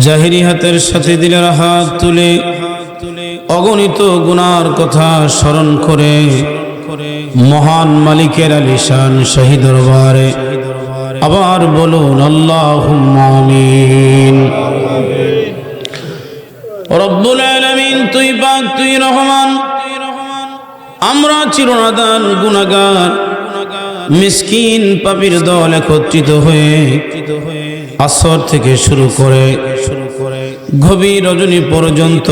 জাহিরি হাতের সাথে দিলের হাত তুলে অগণিত গুনার কথা স্মরণ করে মহান মালিকের আলিশান শহীদ দরবারে আবার বলুন আল্লাহ আমিন। তুই পাক, তুই রহমান। আমরা চিরনাদান গুনাগার মিসকিন পাপির দল একত্রিত হয়ে আসর থেকে শুরু করে শুরু করে গভীর রজনী পর্যন্ত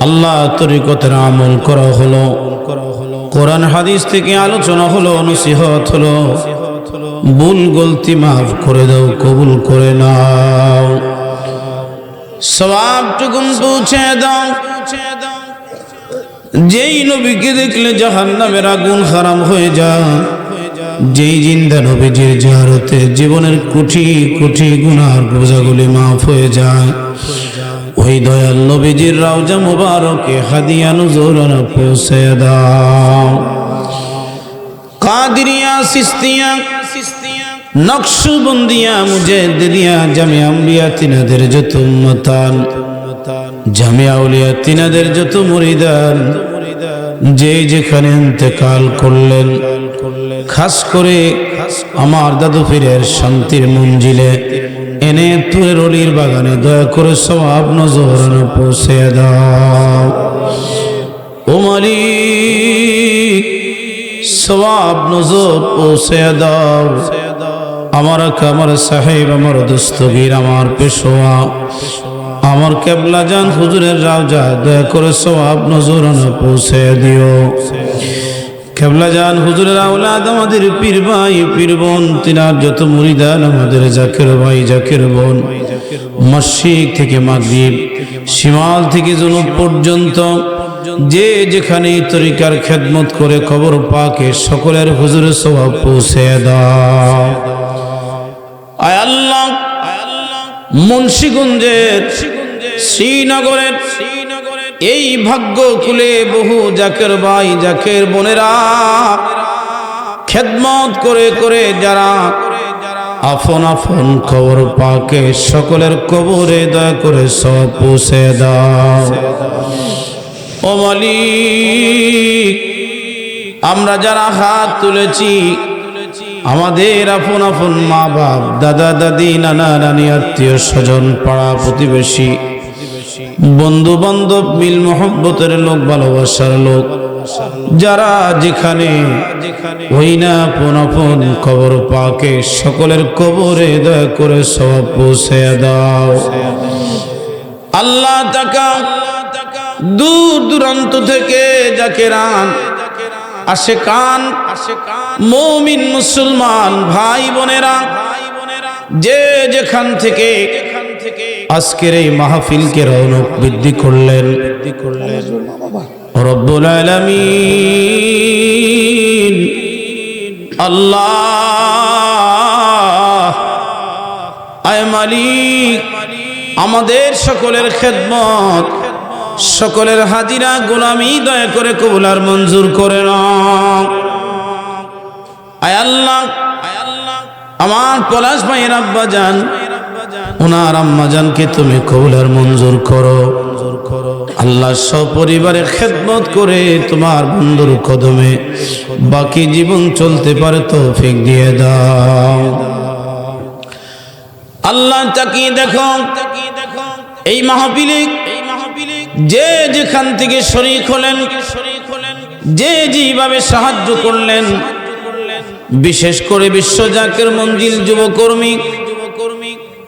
আল্লাহ তরিকতের আমল করা হলো। কোরআন হাদিস থেকে আলোচনা হলো, নসিহত হলো। ভুল গলতি মাফ করে দাও, কবুল করে নাও। সবাবটুকুন পৌঁছে দাও। যেই নবীকে দেখলে জাহান নামের আগুন হারাম হয়ে যায় যেই জিন্দা নবীজির জাহারতে জীবনের কুঠি কুঠি গুনার বোঝাগুলি মাফ হয়ে যায়। ওই দয়াল নবীজির রাউজা মুবারকে হাদিয়া নজরানা পৌঁছে দাও। কাদিরিয়া, সিস্তিয়া, নকশবন্দিয়া মুজে দিদিয়া আম্বিয়া তিনাদের যত উম্মতান, জামিয়া উলিয়া তিনাদের যত যে যেখানে ইন্তেকাল করলেন খাস করে আমার দাদু ফিরের শান্তির মঞ্জিলে। এনে তুরের অলির বাগানে দয়া করে সব নজর পৌঁছে দাও। ও মালিক সবাব নজর পৌঁছে দাও। আমার আমার সাহেব, আমার দস্তগীর আমার পেশোয়া। আমার কেবলা জান হুজুরের রাজা, দয়া করে সবাব নজর পৌঁছে দিও। কেবলা জান, হুজুরের আওলাদ আমাদের পীর ভাই, পীর বোন, তিনার যত মুরিদান আমাদের জাকের ভাই, জাকের বোন। মসজিদ থেকে মাগরিব সীমাল থেকে জনুব পর্যন্ত, যে যেখানে তরিকার খেদমত করে খবর পাকে, সকলের হুজুরের স্বভাব পৌঁছে দাও। মুন্সিগঞ্জের শ্রীনগরের এই ভাগ্য কুলে বহু জাকের ভাই, জাকের বোনেরা খেদমত করে করে যারা আফন আফন খবর পাকে সকলের কবরে দয়া করে সব পৌঁছে দাও। ও আমরা যারা হাত তুলেছি, আমাদের আপন আপন মা বাপ দাদা, দাদি, নানা, নানি আত্মীয় স্বজন পাড়া প্রতিবেশী বন্ধু বান্ধব মিল মোহব্বতের লোক, ভালোবাসার লোক। যারা যেখানে ওই না আপন, খবর পাকে, সকলের কবরে দয়া করে সব পৌঁছে দাও। আল্লাহ তাকা দূর দূরান্ত থেকে যাকে রান, আসে কান আসে মৌমিন মুসলমান ভাই বোনেরা, যে যেখান থেকে আজকের এই মাহফিলকে রৌনক বৃদ্ধি করলেন। রব্বুল আলামিন। আল্লাহ। আয় মালিক। আমাদের সকলের খেদমত। সকলের হাজিরা গোলামি দয়া করে কবুলার মঞ্জুর করে আয় আল্লাহ। আমার পলাশ ভাইয়ের আব্বা যান। ওনার আম্মা জানকে তুমি কবুলার মঞ্জুর করো। আল্লাহ সপরিবারে খেদমত করে তোমার বন্ধুর কদমে বাকি জীবন চলতে পারে তৌফিক দিয়ে দাও। আল্লাহ তাকিয়ে দেখো, এই মাহফিলে যে যেখান থেকে শরিক হলেন, যে যেভাবে সাহায্য করলেন, বিশেষ করে বিশ্বজাকের মঞ্জিল যুবকর্মী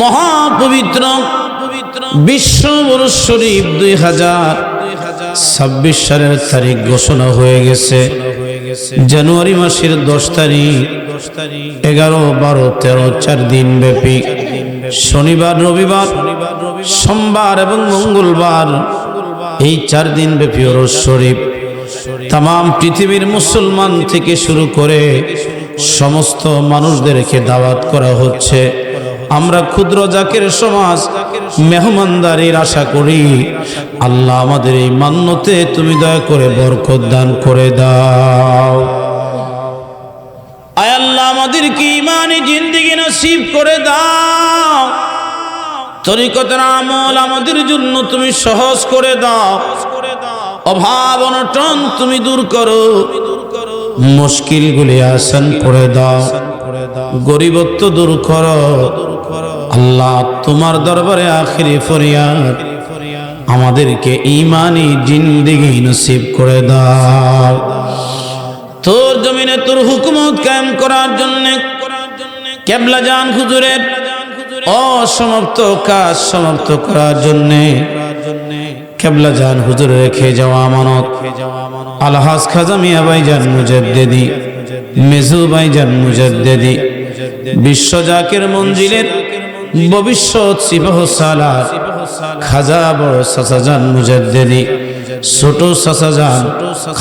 মহাপবিত্র বিশ্ব বরস শরীফ দুই হাজার ছাব্বিশ সালের তারিখ ঘোষণা হয়ে গেছে। জানুয়ারি মাসের দশ তারিখ, এগারো, বারো, তেরো, চার দিন ব্যাপী। শনিবার, রবিবার, সোমবার এবং মঙ্গলবার এই চার দিন ব্যাপী ওরস শরীফ। তাম পৃথিবীর মুসলমান থেকে শুরু করে সমস্ত মানুষদেরকে দাওয়াত করা হচ্ছে। আমরা ক্ষুদ্র জাকের সমাজ মেহমানদারির আশা করি। আল্লাহ আমাদের এই মান্যতে তুমি দয়া করে বরকত দান করে দাও। আয় আল্লাহ আমাদেরকে ইমানি জিন্দিগি নসিব করে দাও। তরিকতের আমল আমাদের জন্য তুমি সহজ করে দাও। অভাব অনটন তুমি দূর করো। মুশকিলগুলি আসান করে দাও। গরিবত্ব দূর কর। আল্লাহ তোমার দরবারে আখিরি ফরিয়াদ। আমাদেরকে ইমানি জিন্দিগি নসিব করে দাও। তোর জমিনে তোর হুকুমত কায়েম করার জন্য কেবলা জান হুজুরের অসমাপ্ত কাজ সমাপ্ত করার জন্যে কেবলা জান হুজুর রেখে যাওয়া আমানত। আলহাজ খাজা মিয়া ভাইজান মুজাদ্দেদি। মেজু ভাইজান মুজাদ্দেদি বিশ্ব জাকের মঞ্জিলের ভবিষ্যৎ সিপাহ সালার খাজা বড় সাসাজান মুজাদ্দেদি ছোট সাসাজান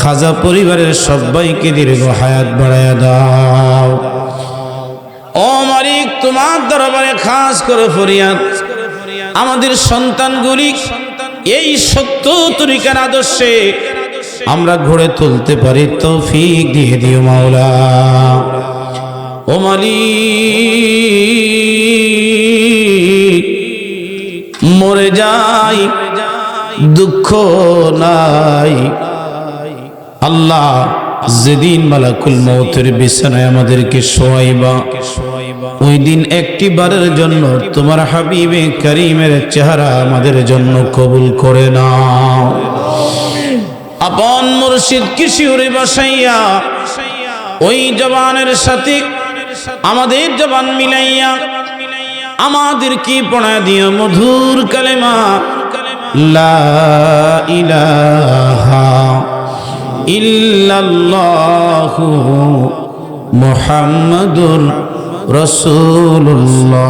খাজা পরিবারের সবাইকে দীর্ঘ হায়াত বাড়ায়া দাও। ও মালিক, তোমার দরবারে খাস করে ফরিয়াদ। আমাদের সন্তানগুলি এই সত্য তরিকার আদর্শে আমরা ঘুরে তুলতে পারি তৌফিক দিয়ে দিও মাওলা। ও মালিক, মরে যাই, দুঃখ নাই। আল্লাহ যেদিন মালাকুল মৌতের বিছানায় আমাদেরকে শোয়াইবা, ওই দিন একটি বারের জন্য তোমার হাবিবে করিমের চেহারা আমাদের জন্য কবুল করে নাও। আপন মুর্শিদ কিশোরে বাসাইয়া, ওই জবানের সাথে আমাদের জবান মিলাইয়া, আমাদের কি পড়া দিও মধুর কালেমা? মুহাম্মাদুর রাসূলুল্লাহ।